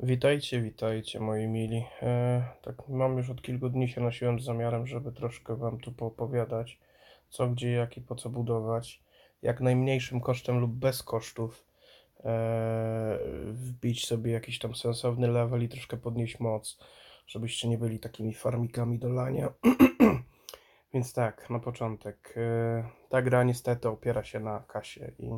Witajcie, witajcie moi mili. E, tak mam już od kilku dni się nosiłem z zamiarem, żeby troszkę wam tu poopowiadać, co, gdzie, jak i po co budować. Jak najmniejszym kosztem lub bez kosztów e, wbić sobie jakiś tam sensowny level i troszkę podnieść moc, żebyście nie byli takimi farmikami do lania. Więc tak, na początek. E, ta gra niestety opiera się na kasie i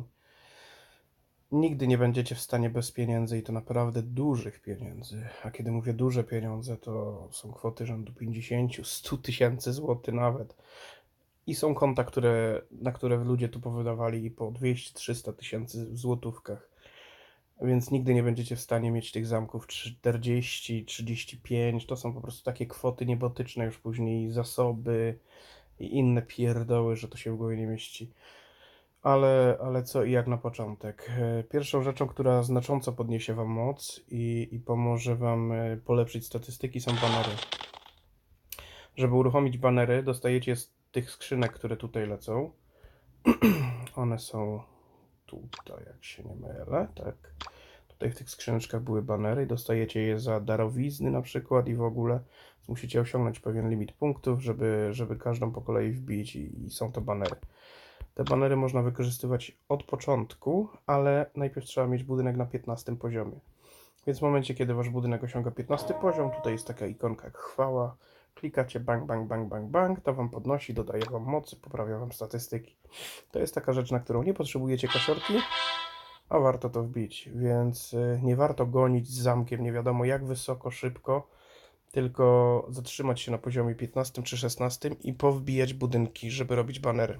nigdy nie będziecie w stanie bez pieniędzy i to naprawdę dużych pieniędzy. A kiedy mówię duże pieniądze, to są kwoty rzędu 50, 100 tysięcy złotych nawet. I są konta, które, na które ludzie tu powydawali po 200-300 tysięcy w złotówkach. Więc nigdy nie będziecie w stanie mieć tych zamków 40, 35. To są po prostu takie kwoty niebotyczne już później, zasoby i inne pierdoły, że to się w głowie nie mieści. Ale, ale co i jak na początek? E, Pierwszą rzeczą, która znacząco podniesie Wam moc i, i pomoże Wam e, polepszyć statystyki, są banery. Żeby uruchomić banery, dostajecie z tych skrzynek, które tutaj lecą. One są tutaj, jak się nie mylę, tak. Tutaj w tych skrzyneczkach były banery i dostajecie je za darowizny na przykład i w ogóle musicie osiągnąć pewien limit punktów, żeby, żeby każdą po kolei wbić i, i są to banery. Te banery można wykorzystywać od początku, ale najpierw trzeba mieć budynek na 15 poziomie. Więc w momencie, kiedy wasz budynek osiąga 15 poziom, tutaj jest taka ikonka jak chwała, klikacie bang, bang, bang, bang, bang, to wam podnosi, dodaje wam mocy, poprawia wam statystyki. To jest taka rzecz, na którą nie potrzebujecie kasiorki, a warto to wbić, więc y, nie warto gonić z zamkiem nie wiadomo jak wysoko, szybko, tylko zatrzymać się na poziomie 15 czy 16 i powbijać budynki, żeby robić banery.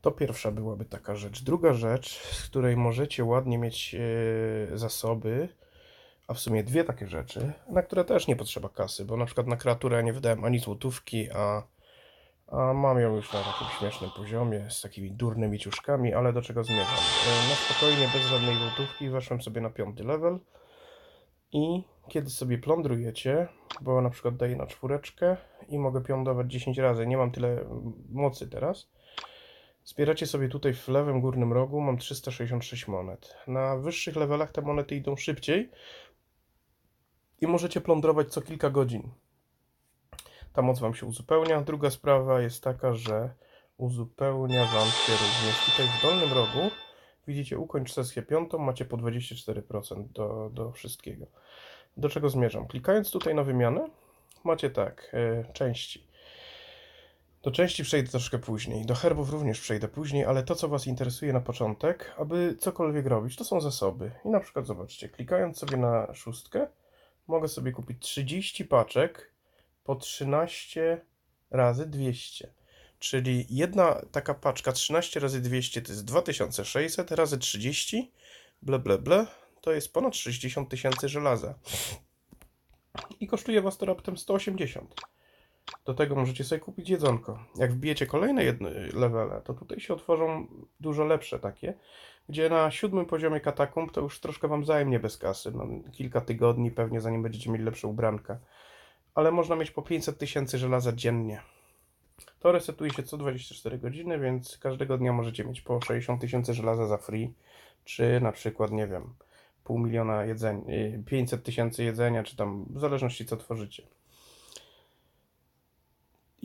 To pierwsza byłaby taka rzecz. Druga rzecz, z której możecie ładnie mieć e, zasoby, a w sumie dwie takie rzeczy, na które też nie potrzeba kasy, bo na przykład na kreaturę nie wydałem ani złotówki, a, a mam ją już na takim śmiesznym poziomie, z takimi durnymi ciuszkami, ale do czego zmierzam? E, Na spokojnie, bez żadnej złotówki, weszłem sobie na piąty level i kiedy sobie plądrujecie, bo na przykład daję na czwóreczkę i mogę piądować 10 razy, nie mam tyle mocy teraz, Zbieracie sobie tutaj w lewym górnym rogu, mam 366 monet. Na wyższych levelach te monety idą szybciej i możecie plądrować co kilka godzin. Ta moc Wam się uzupełnia. Druga sprawa jest taka, że uzupełnia Wam się również tutaj w dolnym rogu. Widzicie, ukończ sesję piątą, macie po 24% do, do wszystkiego. Do czego zmierzam? Klikając tutaj na wymianę, macie tak, e, części. Do części przejdę troszkę później. Do herbów również przejdę później, ale to, co Was interesuje na początek, aby cokolwiek robić, to są zasoby. I na przykład zobaczcie, klikając sobie na szóstkę, mogę sobie kupić 30 paczek po 13 razy 200. Czyli jedna taka paczka 13 razy 200 to jest 2600 razy 30, ble ble ble, to jest ponad 60 tysięcy żelaza. I kosztuje Was to raptem 180. Do tego możecie sobie kupić jedzonko. Jak wbijecie kolejne levele, to tutaj się otworzą dużo lepsze takie, gdzie na siódmym poziomie katakumb to już troszkę wam zajmie bez kasy. No, kilka tygodni pewnie, zanim będziecie mieli lepsze ubranka. Ale można mieć po 500 tysięcy żelaza dziennie. To resetuje się co 24 godziny, więc każdego dnia możecie mieć po 60 tysięcy żelaza za free, czy na przykład, nie wiem, pół miliona jedzenia, 500 tysięcy jedzenia, czy tam w zależności co tworzycie.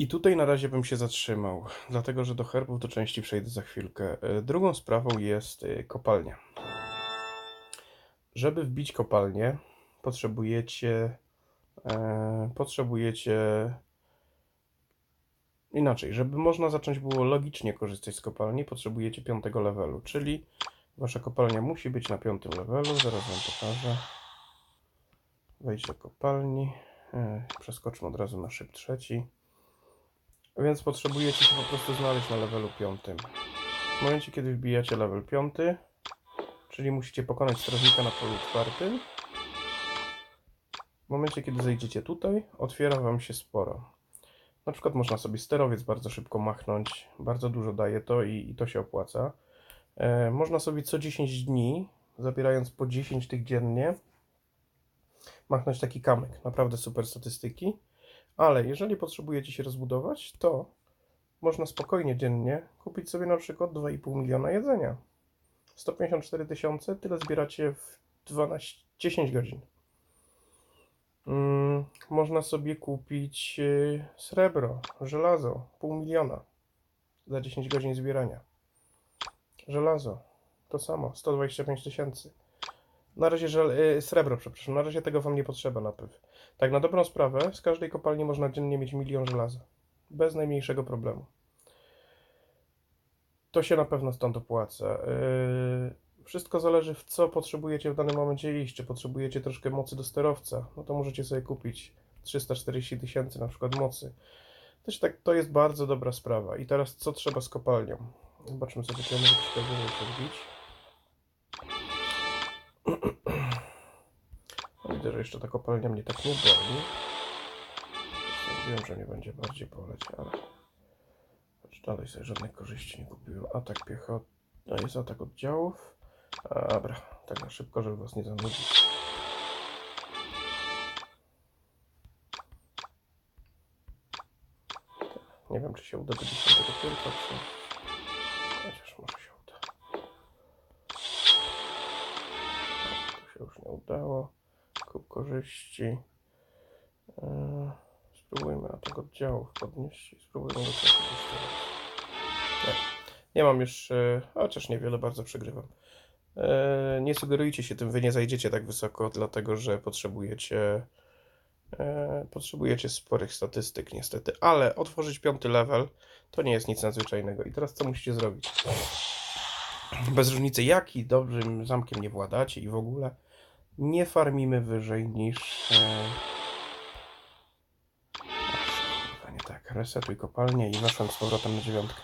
I tutaj na razie bym się zatrzymał, dlatego że do herbów do części przejdę za chwilkę. E, Drugą sprawą jest e, kopalnia. Żeby wbić kopalnię, potrzebujecie. E, potrzebujecie. Inaczej, żeby można zacząć było logicznie korzystać z kopalni, potrzebujecie piątego levelu, czyli wasza kopalnia musi być na piątym levelu. Zaraz wam pokażę. Wejdź do kopalni. E, Przeskoczmy od razu na szyb trzeci. Więc potrzebujecie się po prostu znaleźć na levelu 5. W momencie, kiedy wbijacie level 5, czyli musicie pokonać strażnika na polu czwartym, w momencie, kiedy zejdziecie tutaj, otwiera Wam się sporo. Na przykład można sobie sterowiec bardzo szybko machnąć, bardzo dużo daje to i, i to się opłaca. E, można sobie co 10 dni, zabierając po 10 tych dziennie, machnąć taki kamyk. Naprawdę super statystyki. Ale jeżeli potrzebujecie się rozbudować, to można spokojnie dziennie kupić sobie na przykład 2,5 miliona jedzenia. 154 tysiące, tyle zbieracie w 12, 10 godzin. Mm, można sobie kupić y, srebro, żelazo, pół miliona za 10 godzin zbierania. Żelazo, to samo, 125 tysięcy. Na razie żel, y, srebro, przepraszam, na razie tego wam nie potrzeba napływ. Tak, na dobrą sprawę, z każdej kopalni można dziennie mieć milion żelaza. Bez najmniejszego problemu. To się na pewno stąd opłaca. Yy, wszystko zależy w co potrzebujecie w danym momencie iść. Czy potrzebujecie troszkę mocy do sterowca, no to możecie sobie kupić 340 tysięcy na przykład mocy. Też tak, to jest bardzo dobra sprawa. I teraz co trzeba z kopalnią? Zobaczmy sobie, czy ja mogę troszkę wyżej widzę, że jeszcze ta kopalnia mnie tak nie boli. Wiem, że nie będzie bardziej boleć, ale... Dalej sobie żadnych korzyści nie kupiłem. Atak piechot... No jest atak oddziałów. Dobra, tak na szybko, żeby was nie zanudzić. Nie wiem, czy się uda do 10 piętra, czy... Chociaż może się uda. Tu się już nie udało. Kup korzyści. Eee, spróbujmy atak oddziałów podnieść i spróbujmy go. Nie, nie mam już, e, chociaż niewiele bardzo przegrywam. E, nie sugerujcie się tym, wy nie zajdziecie tak wysoko, dlatego że potrzebujecie e, potrzebujecie sporych statystyk niestety, ale otworzyć piąty level to nie jest nic nadzwyczajnego. I teraz co musicie zrobić? Bez różnicy jaki dobrym zamkiem nie władacie i w ogóle nie farmimy wyżej niż e, nie tak. Resetuj kopalnię i weszłem z powrotem na dziewiątkę.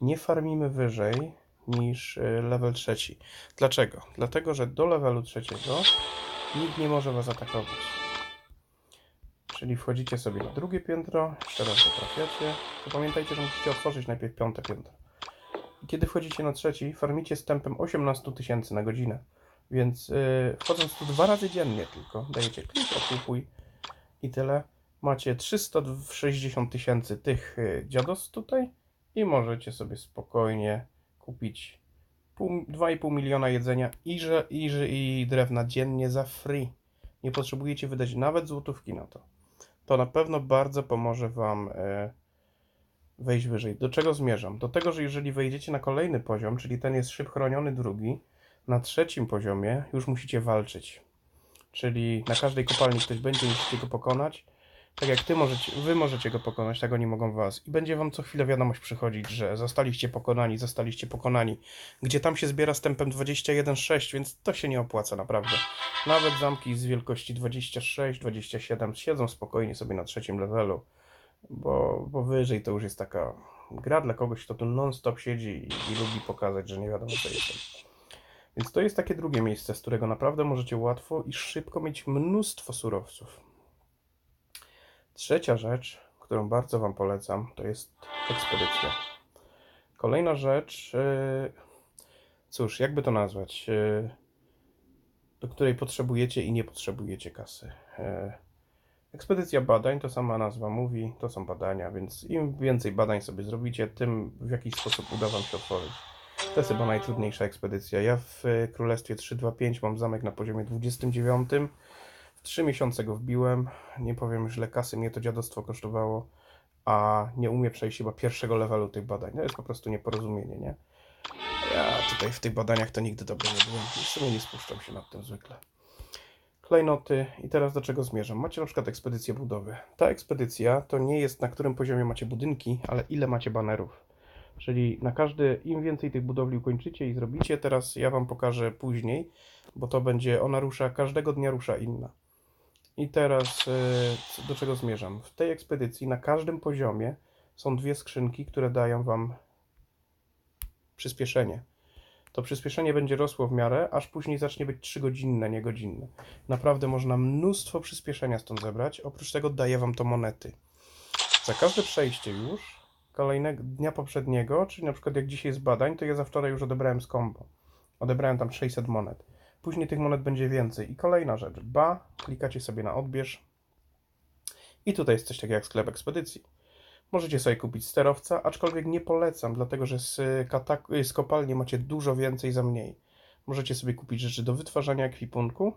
Nie farmimy wyżej niż y, level trzeci. Dlaczego? Dlatego, że do levelu trzeciego nikt nie może was atakować. Czyli wchodzicie sobie na drugie piętro, jeszcze raz go trafiacie. To pamiętajcie, że musicie otworzyć najpierw piąte piętro. I kiedy wchodzicie na trzeci, farmicie z tempem 18 tysięcy na godzinę. Więc yy, wchodząc tu dwa razy dziennie tylko, dajecie klik, okupuj i tyle macie 360 tysięcy tych y, dziados tutaj i możecie sobie spokojnie kupić pół- 2,5 miliona jedzenia i, że, i, że, i drewna dziennie za free. Nie potrzebujecie wydać nawet złotówki na to. To na pewno bardzo pomoże Wam e, wejść wyżej. Do czego zmierzam? Do tego, że jeżeli wejdziecie na kolejny poziom, czyli ten jest szyb chroniony drugi, na trzecim poziomie już musicie walczyć. Czyli na każdej kopalni ktoś będzie, musicie go pokonać. Tak jak ty możecie, wy możecie go pokonać, tak oni mogą was. I będzie wam co chwilę wiadomość przychodzić, że zostaliście pokonani, zostaliście pokonani. Gdzie tam się zbiera z tempem 21,6, więc to się nie opłaca naprawdę. Nawet zamki z wielkości 26, 27 siedzą spokojnie sobie na trzecim levelu. Bo, bo wyżej to już jest taka gra dla kogoś, kto tu non-stop siedzi i, i lubi pokazać, że nie wiadomo co jest. Więc to jest takie drugie miejsce, z którego naprawdę możecie łatwo i szybko mieć mnóstwo surowców. Trzecia rzecz, którą bardzo Wam polecam, to jest ekspedycja. Kolejna rzecz, yy, cóż, jakby to nazwać, yy, do której potrzebujecie i nie potrzebujecie kasy. Yy, Ekspedycja badań, to sama nazwa mówi, to są badania, więc im więcej badań sobie zrobicie, tym w jakiś sposób uda Wam się otworzyć. To jest chyba najtrudniejsza ekspedycja. Ja w y, Królestwie 325 mam zamek na poziomie 29. W 3 miesiące go wbiłem. Nie powiem ile kasy mnie to dziadostwo kosztowało, a nie umie przejść chyba pierwszego levelu tych badań. To jest po prostu nieporozumienie, nie? Ja tutaj w tych badaniach to nigdy dobry nie byłem. W sumie nie spuszczam się nad tym zwykle. Klejnoty i teraz do czego zmierzam? Macie na przykład ekspedycję budowy. Ta ekspedycja to nie jest na którym poziomie macie budynki, ale ile macie banerów. Czyli na każdy, im więcej tych budowli ukończycie i zrobicie, teraz ja Wam pokażę później, bo to będzie, ona rusza, każdego dnia rusza inna. I teraz co- do czego zmierzam? W tej ekspedycji na każdym poziomie są dwie skrzynki, które dają Wam przyspieszenie. To przyspieszenie będzie rosło w miarę, aż później zacznie być 3-godzinne, nie godzinne. Naprawdę można mnóstwo przyspieszenia stąd zebrać. Oprócz tego daje Wam to monety. Za każde przejście już kolejnego dnia poprzedniego, czyli na przykład jak dzisiaj z badań, to ja za wczoraj już odebrałem z combo. Odebrałem tam 600 monet. Później tych monet będzie więcej. I kolejna rzecz. Ba, klikacie sobie na odbierz. I tutaj jest coś takiego jak sklep ekspedycji. Możecie sobie kupić sterowca, aczkolwiek nie polecam, dlatego że z, z kopalni macie dużo więcej za mniej. Możecie sobie kupić rzeczy do wytwarzania ekwipunku,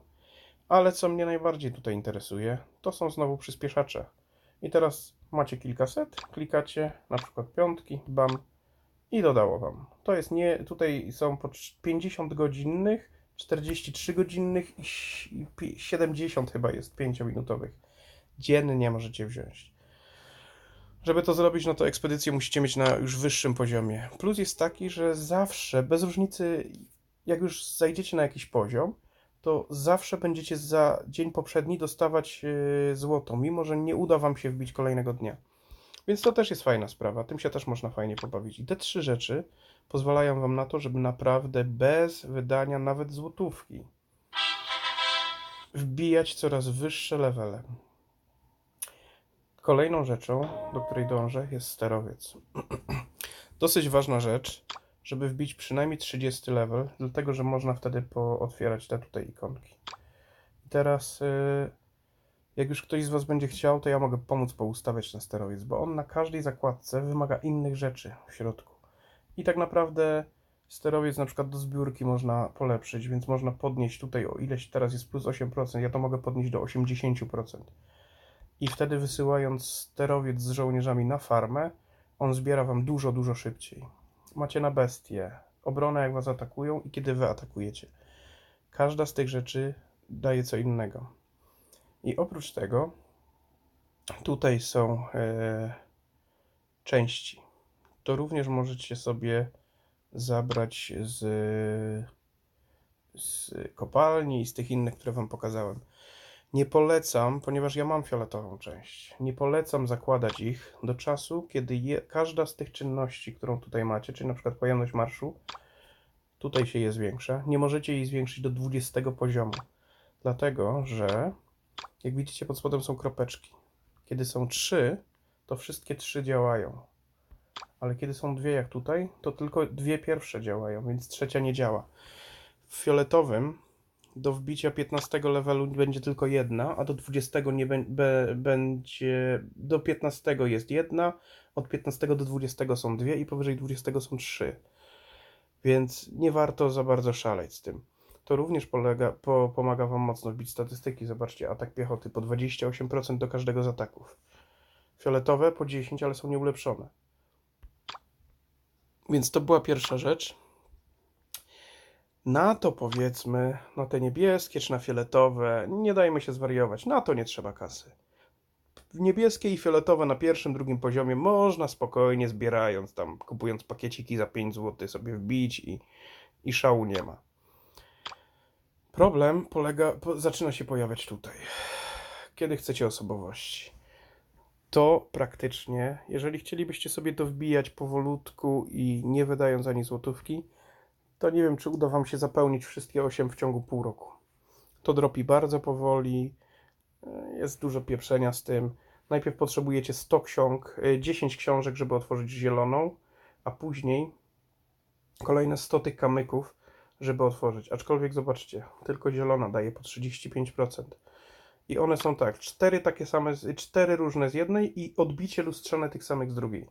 ale co mnie najbardziej tutaj interesuje, to są znowu przyspieszacze. I teraz macie kilkaset, klikacie, na przykład piątki, bam, i dodało Wam. To jest nie, tutaj są po 50 godzinnych, 43 godzinnych i ś- i pi- 70 chyba jest 5-minutowych. Dziennie możecie wziąć. Żeby to zrobić, no to ekspedycję musicie mieć na już wyższym poziomie. Plus jest taki, że zawsze, bez różnicy, jak już zajdziecie na jakiś poziom, to zawsze będziecie za dzień poprzedni dostawać yy, złoto, mimo że nie uda Wam się wbić kolejnego dnia. Więc to też jest fajna sprawa, tym się też można fajnie pobawić. I te trzy rzeczy pozwalają Wam na to, żeby naprawdę bez wydania nawet złotówki wbijać coraz wyższe levele. Kolejną rzeczą, do której dążę, jest sterowiec. Dosyć ważna rzecz, żeby wbić przynajmniej 30 level, dlatego że można wtedy pootwierać te tutaj ikonki. I teraz, yy, jak już ktoś z Was będzie chciał, to ja mogę pomóc poustawiać ten sterowiec, bo on na każdej zakładce wymaga innych rzeczy w środku. I tak naprawdę sterowiec na przykład do zbiórki można polepszyć, więc można podnieść tutaj o ileś teraz jest plus 8%, ja to mogę podnieść do 80%. I wtedy wysyłając sterowiec z żołnierzami na farmę, on zbiera wam dużo, dużo szybciej. Macie na bestie, obronę jak was atakują i kiedy wy atakujecie. Każda z tych rzeczy daje co innego. I oprócz tego tutaj są e, części. To również możecie sobie zabrać z, z kopalni i z tych innych, które Wam pokazałem. Nie polecam, ponieważ ja mam fioletową część, nie polecam zakładać ich do czasu, kiedy je, każda z tych czynności, którą tutaj macie, czyli na przykład pojemność marszu, tutaj się je zwiększa, nie możecie jej zwiększyć do 20 poziomu. Dlatego, że jak widzicie pod spodem są kropeczki. Kiedy są trzy, to wszystkie trzy działają. Ale kiedy są dwie jak tutaj, to tylko dwie pierwsze działają, więc trzecia nie działa. W fioletowym do wbicia 15 levelu będzie tylko jedna, a do 20 nie be- będzie. Do 15 jest jedna, od 15 do 20 są dwie i powyżej 20 są trzy. Więc nie warto za bardzo szaleć z tym. To również polega, po, pomaga Wam mocno wbić statystyki. Zobaczcie, atak piechoty po 28% do każdego z ataków. Fioletowe po 10, ale są nieulepszone. Więc to była pierwsza rzecz. Na to powiedzmy, na te niebieskie czy na fioletowe, nie dajmy się zwariować, na to nie trzeba kasy. Niebieskie i fioletowe na pierwszym, drugim poziomie można spokojnie zbierając tam, kupując pakieciki za 5 zł sobie wbić i, i szału nie ma. Problem polega, po, zaczyna się pojawiać tutaj. Kiedy chcecie osobowości to praktycznie, jeżeli chcielibyście sobie to wbijać powolutku i nie wydając ani złotówki, to nie wiem, czy uda Wam się zapełnić wszystkie 8 w ciągu pół roku. To dropi bardzo powoli, e, jest dużo pieprzenia z tym. Najpierw potrzebujecie 100 ksiąg, e, 10 książek, żeby otworzyć zieloną, a później kolejne 100 tych kamyków, żeby otworzyć. Aczkolwiek zobaczcie, tylko zielona daje po 35%. I one są tak, cztery takie same, cztery różne z jednej i odbicie lustrzane tych samych z drugiej.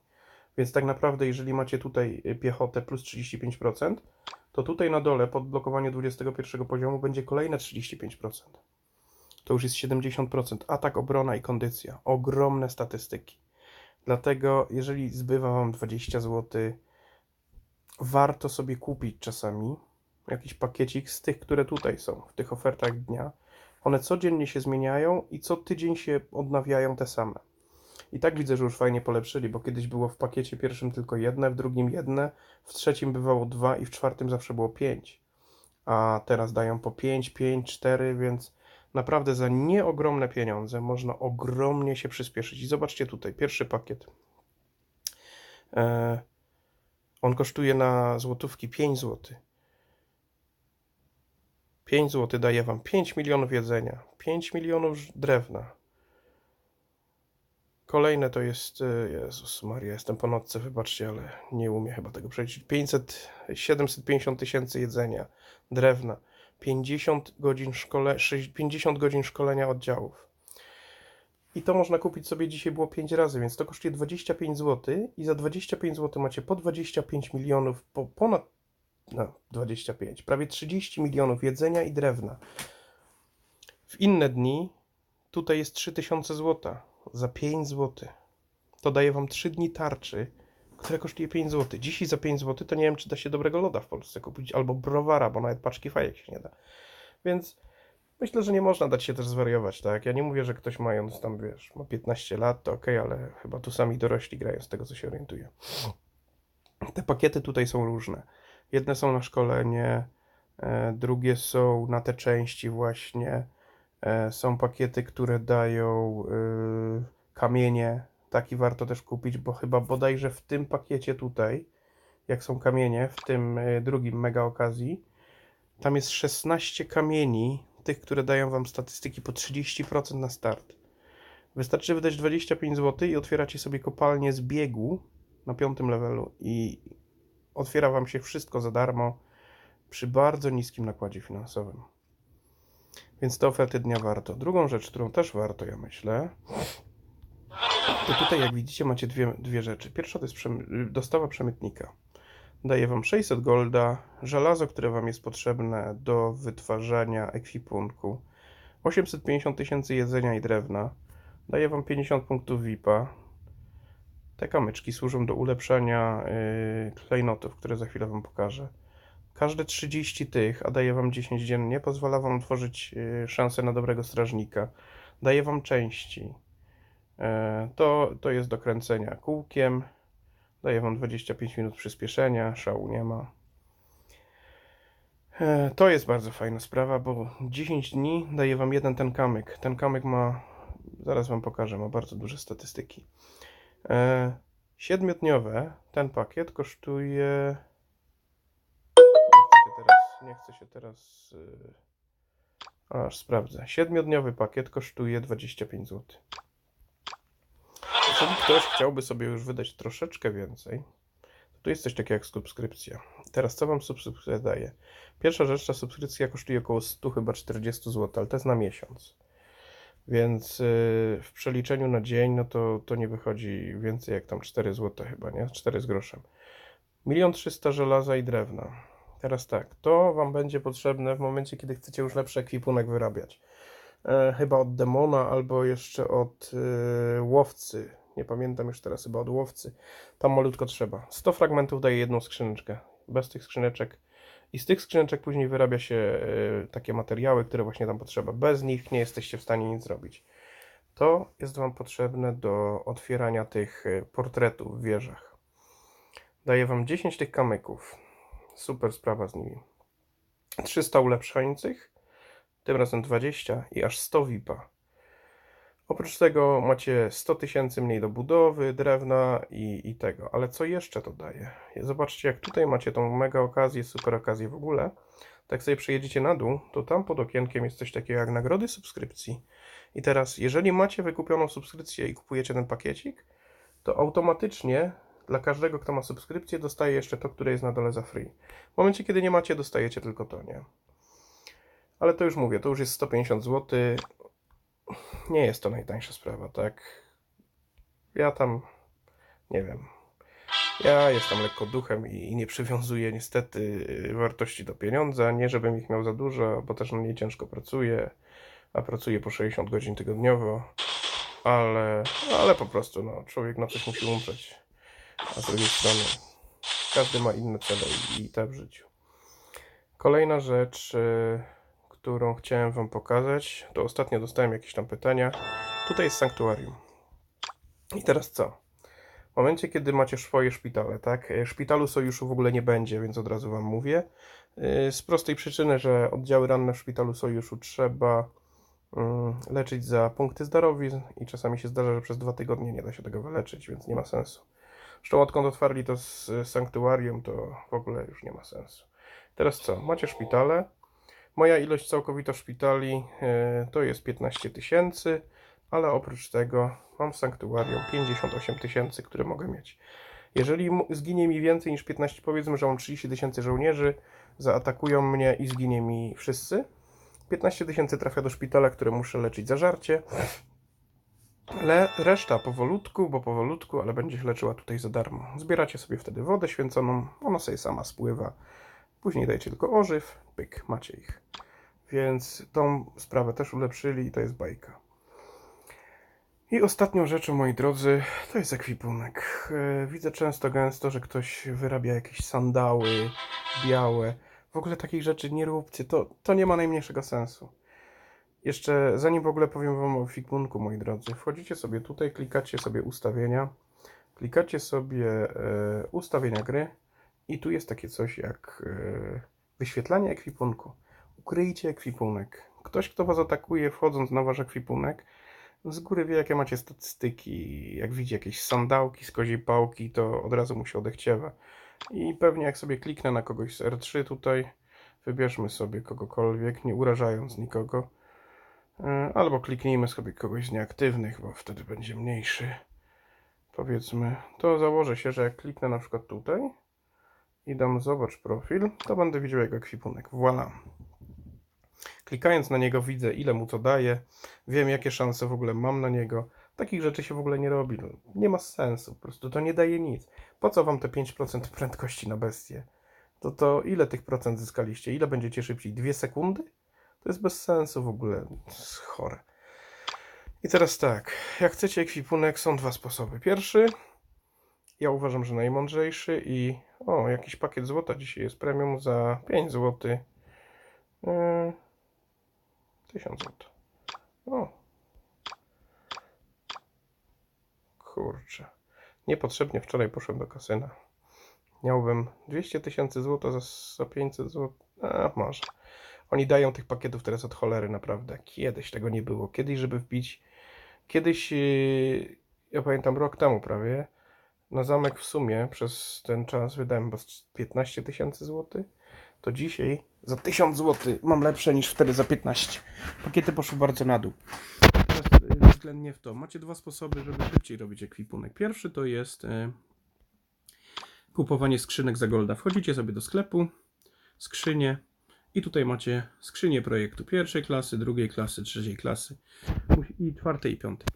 Więc tak naprawdę, jeżeli macie tutaj y, piechotę plus 35%, to tutaj na dole pod blokowanie 21 poziomu będzie kolejne 35%. To już jest 70%. Atak, obrona i kondycja. Ogromne statystyki. Dlatego, jeżeli zbywa Wam 20 zł, warto sobie kupić czasami jakiś pakiecik z tych, które tutaj są, w tych ofertach dnia. One codziennie się zmieniają i co tydzień się odnawiają te same. I tak widzę, że już fajnie polepszyli, bo kiedyś było w pakiecie pierwszym tylko jedne, w drugim jedne, w trzecim bywało dwa i w czwartym zawsze było pięć. A teraz dają po pięć, pięć, cztery, więc naprawdę za nieogromne pieniądze można ogromnie się przyspieszyć. I zobaczcie tutaj, pierwszy pakiet. E, on kosztuje na złotówki 5 zł. 5 zł daje wam 5 milionów jedzenia, 5 milionów drewna. Kolejne to jest, e, Jezus Maria, jestem po nocce, wybaczcie, ale nie umiem chyba tego przejść. 500, 750 tysięcy jedzenia, drewna, 50 godzin, szkole, 6 50 godzin szkolenia oddziałów. I to można kupić sobie dzisiaj było 5 razy, więc to kosztuje 25 zł i za 25 zł macie po 25 milionów, po ponad no, 25, prawie 30 milionów jedzenia i drewna. W inne dni tutaj jest 3000 zł za 5 zł. To daje wam 3 dni tarczy, która kosztuje 5 zł. Dzisiaj za 5 zł to nie wiem, czy da się dobrego loda w Polsce kupić, albo browara, bo nawet paczki fajek się nie da. Więc myślę, że nie można dać się też zwariować, tak? Ja nie mówię, że ktoś mając tam, wiesz, ma 15 lat, to ok, ale chyba tu sami dorośli grają z tego, co się orientuję. Te pakiety tutaj są różne. Jedne są na szkolenie, e, drugie są na te części właśnie. E, są pakiety, które dają y, kamienie. Taki warto też kupić, bo chyba bodajże w tym pakiecie tutaj, jak są kamienie, w tym y, drugim mega okazji, tam jest 16 kamieni, tych, które dają wam statystyki po 30% na start. Wystarczy wydać 25 zł i otwieracie sobie kopalnię z biegu na piątym levelu i otwiera wam się wszystko za darmo przy bardzo niskim nakładzie finansowym. Więc te oferty dnia warto. Drugą rzecz, którą też warto, ja myślę, to tutaj, jak widzicie, macie dwie, dwie rzeczy. Pierwsza to jest dostawa przemytnika. Daje wam 600 golda, żelazo, które wam jest potrzebne do wytwarzania ekwipunku, 850 tysięcy jedzenia i drewna, daje wam 50 punktów VIP-a. Te kamyczki służą do ulepszania yy, klejnotów, które za chwilę wam pokażę. Każde 30 tych, a daje wam 10 dziennie, pozwala wam otworzyć yy, szansę na dobrego strażnika. Daje wam części. Yy, to, to jest do kręcenia kółkiem. Daje wam 25 minut przyspieszenia, szału nie ma. E, To jest bardzo fajna sprawa, bo 10 dni daje wam jeden ten kamyk. Ten kamyk ma, zaraz wam pokażę, ma bardzo duże statystyki. E, Siedmiodniowe ten pakiet kosztuje. Nie chcę się teraz. Y, aż sprawdzę. Siedmiodniowy pakiet kosztuje 25 zł. Jeżeli ktoś chciałby sobie już wydać troszeczkę więcej, to tu jest coś takiego jak subskrypcja. Teraz co wam subskrypcja daje? Pierwsza rzecz, ta subskrypcja kosztuje około 100 chyba 40 zł, ale to jest na miesiąc. Więc yy, w przeliczeniu na dzień, no to, to nie wychodzi więcej jak tam 4 zł chyba, nie? 4 z groszem. Milion 300 żelaza i drewna. Teraz tak, to wam będzie potrzebne w momencie, kiedy chcecie już lepszy ekwipunek wyrabiać. E, chyba od demona albo jeszcze od y, łowcy. Nie pamiętam już teraz, chyba od łowcy. Tam malutko trzeba. 100 fragmentów daje jedną skrzyneczkę. Bez tych skrzyneczek. I z tych skrzyneczek później wyrabia się y, takie materiały, które właśnie tam potrzeba. Bez nich nie jesteście w stanie nic zrobić. To jest Wam potrzebne do otwierania tych y, portretów w wieżach. Daję Wam 10 tych kamyków. Super sprawa z nimi. 300 ulepszających, tym razem 20 i aż 100 VIP-a. Oprócz tego macie 100 tysięcy mniej do budowy, drewna i, i tego. Ale co jeszcze to daje? Zobaczcie, jak tutaj macie tą mega okazję, super okazję w ogóle. Tak sobie przejedziecie na dół, to tam pod okienkiem jest coś takiego jak nagrody subskrypcji. I teraz, jeżeli macie wykupioną subskrypcję i kupujecie ten pakiecik, to automatycznie dla każdego, kto ma subskrypcję, dostaje jeszcze to, które jest na dole za free. W momencie, kiedy nie macie, dostajecie tylko to, nie? Ale to już mówię, to już jest 150 zł. Nie jest to najtańsza sprawa, tak? Ja tam, nie wiem. Ja jestem lekko duchem i nie przywiązuję niestety y, wartości do pieniądza. Nie, żebym ich miał za dużo, bo też na mnie ciężko pracuję, a pracuję po 60 godzin tygodniowo. Ale, ale po prostu, no, człowiek na coś musi umrzeć. A z drugiej strony, każdy ma inne cele i, i te w życiu. Kolejna rzecz, y, którą chciałem Wam pokazać, to ostatnio dostałem jakieś tam pytania. Tutaj jest sanktuarium. I teraz co? W momencie, kiedy macie swoje szpitale, tak? E, Szpitalu sojuszu w ogóle nie będzie, więc od razu Wam mówię. Yy, Z prostej przyczyny, że oddziały ranne w szpitalu sojuszu trzeba mm, leczyć za punkty zdarowizn i czasami się zdarza, że przez dwa tygodnie nie da się tego wyleczyć, więc nie ma sensu. Zresztą odkąd otwarli to z sanktuarium, to w ogóle już nie ma sensu. Teraz co? Macie szpitale. Moja ilość całkowita szpitali e, to jest 15 tysięcy, ale oprócz tego mam w sanktuarium 58 tysięcy, które mogę mieć. Jeżeli zginie mi więcej niż 15, powiedzmy, że mam 30 tysięcy żołnierzy, zaatakują mnie i zginie mi wszyscy. 15 tysięcy trafia do szpitala, które muszę leczyć za żarcie. Le, reszta powolutku, bo powolutku, ale będzie się leczyła tutaj za darmo. Zbieracie sobie wtedy wodę święconą, ona sobie sama spływa Później dajcie tylko ożyw, pyk, macie ich. Więc tą sprawę też ulepszyli i to jest bajka. I ostatnią rzeczą, moi drodzy, to jest ekwipunek. E, Widzę często, gęsto, że ktoś wyrabia jakieś sandały białe. W ogóle takich rzeczy nie róbcie, to, to nie ma najmniejszego sensu. Jeszcze zanim w ogóle powiem Wam o ekwipunku, moi drodzy, wchodzicie sobie tutaj, klikacie sobie ustawienia, klikacie sobie e, ustawienia gry i tu jest takie coś jak e, wyświetlanie ekwipunku. Ukryjcie ekwipunek. Ktoś, kto Was atakuje wchodząc na Wasz ekwipunek, z góry wie, jakie macie statystyki. Jak widzi jakieś sandałki z pałki, to od razu mu się odechciewa. I pewnie jak sobie kliknę na kogoś z R3 tutaj, wybierzmy sobie kogokolwiek, nie urażając nikogo. E, Albo kliknijmy sobie kogoś z nieaktywnych, bo wtedy będzie mniejszy. Powiedzmy, to założę się, że jak kliknę na przykład tutaj i dam zobacz profil, to będę widział jego ekwipunek. Voilà. Klikając na niego widzę ile mu to daje, wiem jakie szanse w ogóle mam na niego. Takich rzeczy się w ogóle nie robi. Nie ma sensu, po prostu to nie daje nic. Po co wam te 5% prędkości na bestię? To to ile tych procent zyskaliście? Ile będziecie szybciej? Dwie sekundy? To jest bez sensu w ogóle. Chore. I teraz tak, jak chcecie ekwipunek, są dwa sposoby. Pierwszy, ja uważam, że najmądrzejszy i o, jakiś pakiet złota dzisiaj jest premium za 5 zł. Yy, 1000 zł. O. Kurczę. Niepotrzebnie wczoraj poszedłem do kasyna. Miałbym 200 tysięcy złota za 500 zł. A, może. Oni dają tych pakietów teraz od cholery, naprawdę. Kiedyś tego nie było. Kiedyś, żeby wbić. Kiedyś, yy, ja pamiętam rok temu prawie, na zamek w sumie przez ten czas wydałem chyba z 15 tysięcy złotych. To dzisiaj za 1000 zł mam lepsze niż wtedy za 15. Pakiety poszły bardzo na dół. Teraz yy, względnie w to. Macie dwa sposoby, żeby szybciej robić ekwipunek. Pierwszy to jest yy, kupowanie skrzynek za golda. Wchodzicie sobie do sklepu, skrzynie i tutaj macie skrzynię projektu pierwszej klasy, drugiej klasy, trzeciej klasy i czwartej i piątej.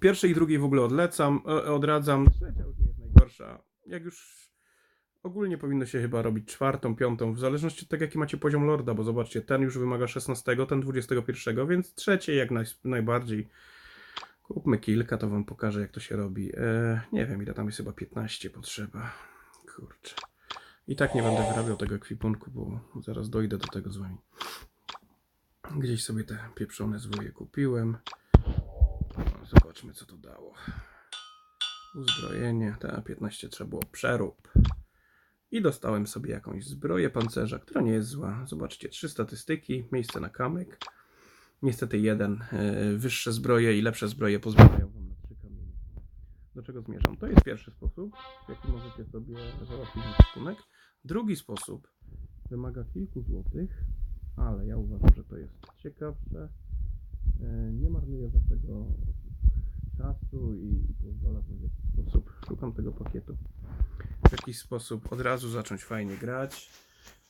Pierwszej i drugiej w ogóle odlecam, e, odradzam. Trzecia już nie jest najgorsza. Jak już ogólnie powinno się chyba robić czwartą, piątą, w zależności od tego jaki macie poziom lorda, bo zobaczcie, ten już wymaga 16, ten 21, więc trzecie jak naj, najbardziej. Kupmy kilka, to wam pokażę jak to się robi. E, nie wiem ile tam jest chyba 15 potrzeba. Kurczę. I tak nie będę wyrabiał tego ekwipunku, bo zaraz dojdę do tego z wami. Gdzieś sobie te pieprzone zwoje kupiłem. Zobaczmy co to dało. Uzbrojenie, ta 15 trzeba było przerób. I dostałem sobie jakąś zbroję pancerza, która nie jest zła. Zobaczcie, trzy statystyki, miejsce na kamyk. Niestety jeden. e, Wyższe zbroje i lepsze zbroje pozwalają wam na trzy kamienie. Do czego zmierzam? To jest pierwszy sposób, w jaki możecie sobie załatwić ekwipunek. Drugi sposób wymaga kilku złotych, ale ja uważam, że to jest ciekawsze. E, Nie marnuję waszego czasu i i pozwala wam w jakiś sposób, szukam tego pakietu, w jakiś sposób od razu zacząć fajnie grać.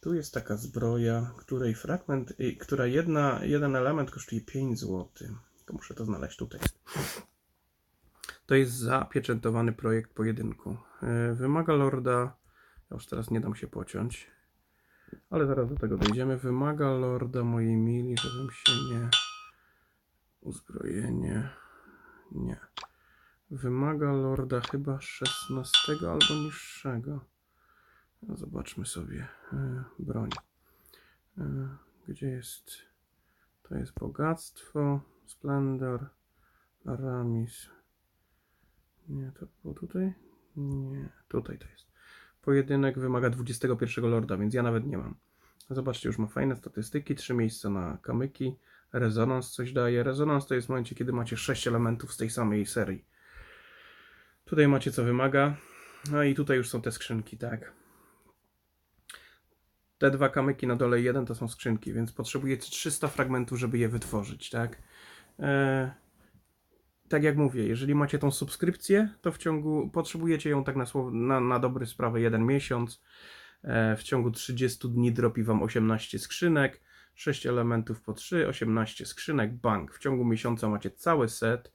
Tu jest taka zbroja, której fragment, y, która jedna, jeden element kosztuje 5 zł. Muszę to znaleźć tutaj. To jest zapieczętowany projekt pojedynku. E, Wymaga lorda. Już teraz nie dam się pociąć. Ale zaraz do tego dojdziemy. Wymaga lorda mojej mili, żebym się nie. Uzbrojenie. Nie. Wymaga lorda chyba 16 albo niższego. No, zobaczmy sobie e, broń. E, Gdzie jest? To jest bogactwo, splendor, aramis. Nie, to było tutaj? Nie, tutaj to jest. Pojedynek wymaga 21 lorda, więc ja nawet nie mam. Zobaczcie, już ma fajne statystyki, trzy miejsca na kamyki. Rezonans coś daje. Rezonans to jest w momencie, kiedy macie 6 elementów z tej samej serii. Tutaj macie co wymaga. No i tutaj już są te skrzynki, tak. Te dwa kamyki na dole jeden to są skrzynki, więc potrzebujecie 300 fragmentów, żeby je wytworzyć, tak? Eee, tak jak mówię, jeżeli macie tą subskrypcję, to w ciągu potrzebujecie ją tak na, na, na dobry sprawę jeden miesiąc. E, w ciągu 30 dni dropi wam 18 skrzynek, 6 elementów po 3, 18 skrzynek, bank. W ciągu miesiąca macie cały set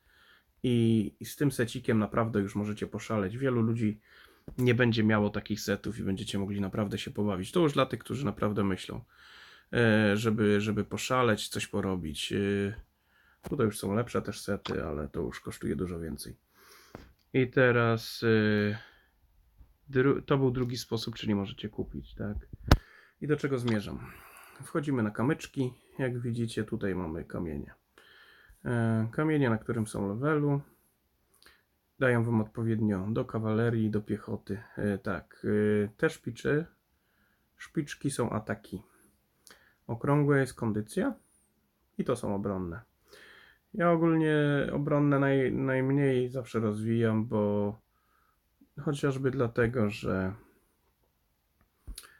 i, i z tym secikiem naprawdę już możecie poszaleć. Wielu ludzi nie będzie miało takich setów i będziecie mogli naprawdę się pobawić. To już dla tych, którzy naprawdę myślą, e, żeby, żeby poszaleć, coś porobić. E, Tutaj już są lepsze też sety, ale to już kosztuje dużo więcej. I teraz dru- to był drugi sposób, czyli możecie kupić, tak? I do czego zmierzam? Wchodzimy na kamyczki. Jak widzicie, tutaj mamy kamienie. E, Kamienie, na którym są levelu. Dają wam odpowiednio do kawalerii, do piechoty. E, Tak, e, te szpiczy, szpiczki są ataki. Okrągłe jest kondycja i to są obronne. Ja ogólnie obronne naj, najmniej zawsze rozwijam, bo chociażby dlatego, że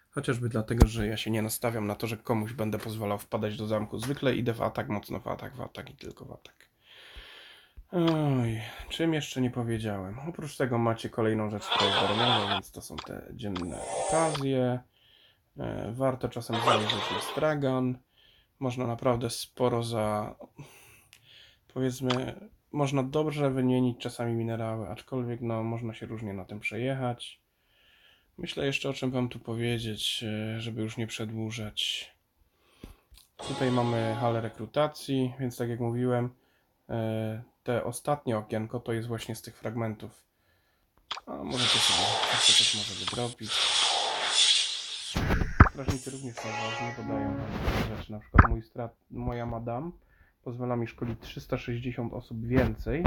chociażby dlatego, że ja się nie nastawiam na to, że komuś będę pozwalał wpadać do zamku. Zwykle idę w atak, mocno w atak, w atak i tylko w atak. Oj, czym jeszcze nie powiedziałem? Oprócz tego macie kolejną rzecz, która jest darmowa, więc to są te dzienne okazje. E, Warto czasem zajrzeć na stragan. Można naprawdę sporo za... Powiedzmy, można dobrze wymienić czasami minerały, aczkolwiek no, można się różnie na tym przejechać. Myślę jeszcze o czym wam tu powiedzieć, e, żeby już nie przedłużać. Tutaj mamy halę rekrutacji, więc tak jak mówiłem, e, te ostatnie okienko to jest właśnie z tych fragmentów. A możecie sobie jeszcze coś może wydrobić. Strażnicy również są ważne, bo dają nam takie rzeczy. Na przykład mój strat, moja madam pozwala mi szkolić 360 osób więcej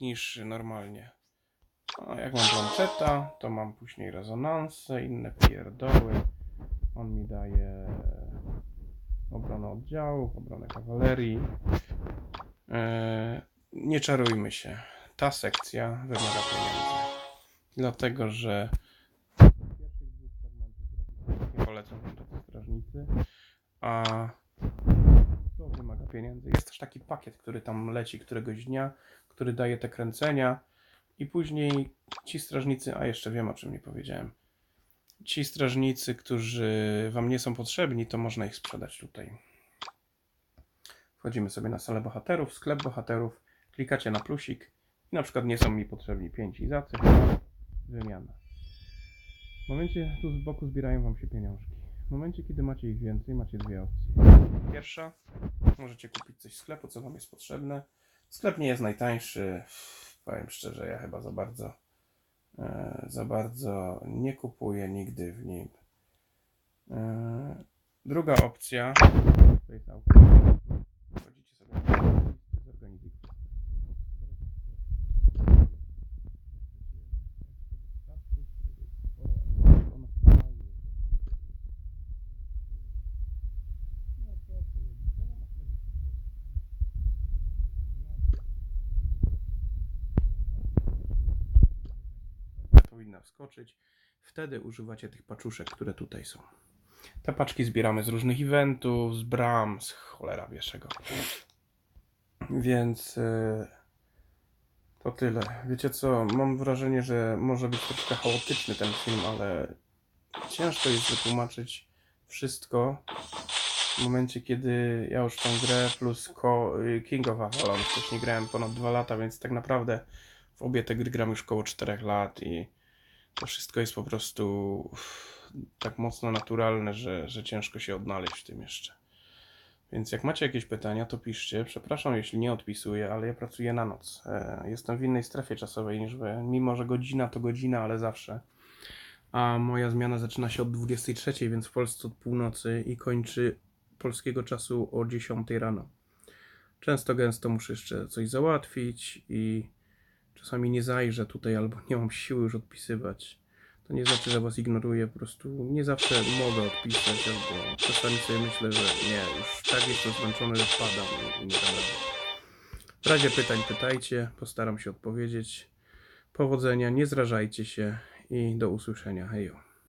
niż normalnie. A jak mam blanceta, to mam później rezonanse, inne pierdoły. On mi daje obronę oddziałów, obronę kawalerii. Eee, nie czarujmy się. Ta sekcja wymaga pieniędzy. Dlatego, że pierwszych dwóch fragmentów nie polecam tacy strażnicy, a pieniędzy. Jest też taki pakiet, który tam leci któregoś dnia, który daje te kręcenia i później ci strażnicy, a jeszcze wiem o czym nie powiedziałem. Ci strażnicy, którzy wam nie są potrzebni, to można ich sprzedać tutaj. Wchodzimy sobie na salę bohaterów, sklep bohaterów, klikacie na plusik i na przykład nie są mi potrzebni 5 i za wymiana. W momencie tu z boku zbierają wam się pieniążki. W momencie, kiedy macie ich więcej, macie dwie opcje. Pierwsza, możecie kupić coś z sklepu, co wam jest potrzebne. Sklep nie jest najtańszy. Powiem szczerze, ja chyba za bardzo e, za bardzo nie kupuję nigdy w nim. E, druga opcja to jest aukcja. Wchodzicie sobie na zorganizuj. powinna wskoczyć. Wtedy używacie tych paczuszek, które tutaj są. Te paczki zbieramy z różnych eventów, z bram, z cholera wieszego. Więc yy, to tyle. Wiecie co, mam wrażenie, że może być troszkę chaotyczny ten film, ale ciężko jest wytłumaczyć wszystko w momencie, kiedy ja już tą grę plus y, King of Avalon wcześniej grałem ponad 2 lata, więc tak naprawdę w obie te gry gram już koło 4 lat i wszystko jest po prostu tak mocno naturalne, że, że ciężko się odnaleźć w tym jeszcze. Więc jak macie jakieś pytania, to piszcie. Przepraszam, jeśli nie odpisuję, ale ja pracuję na noc. E, Jestem w innej strefie czasowej niż wy. Mimo, że godzina to godzina, ale zawsze. A moja zmiana zaczyna się od 23, więc w Polsce od północy i kończy polskiego czasu o 10 rano. Często gęsto muszę jeszcze coś załatwić i czasami nie zajrzę tutaj albo nie mam siły już odpisywać. To nie znaczy, że was ignoruję, po prostu nie zawsze mogę odpisać, albo czasami sobie myślę, że nie, już tak jestem zmęczony, że wpadam i, nie dam. W razie pytań pytajcie, postaram się odpowiedzieć. Powodzenia, nie zrażajcie się i do usłyszenia. Hejo.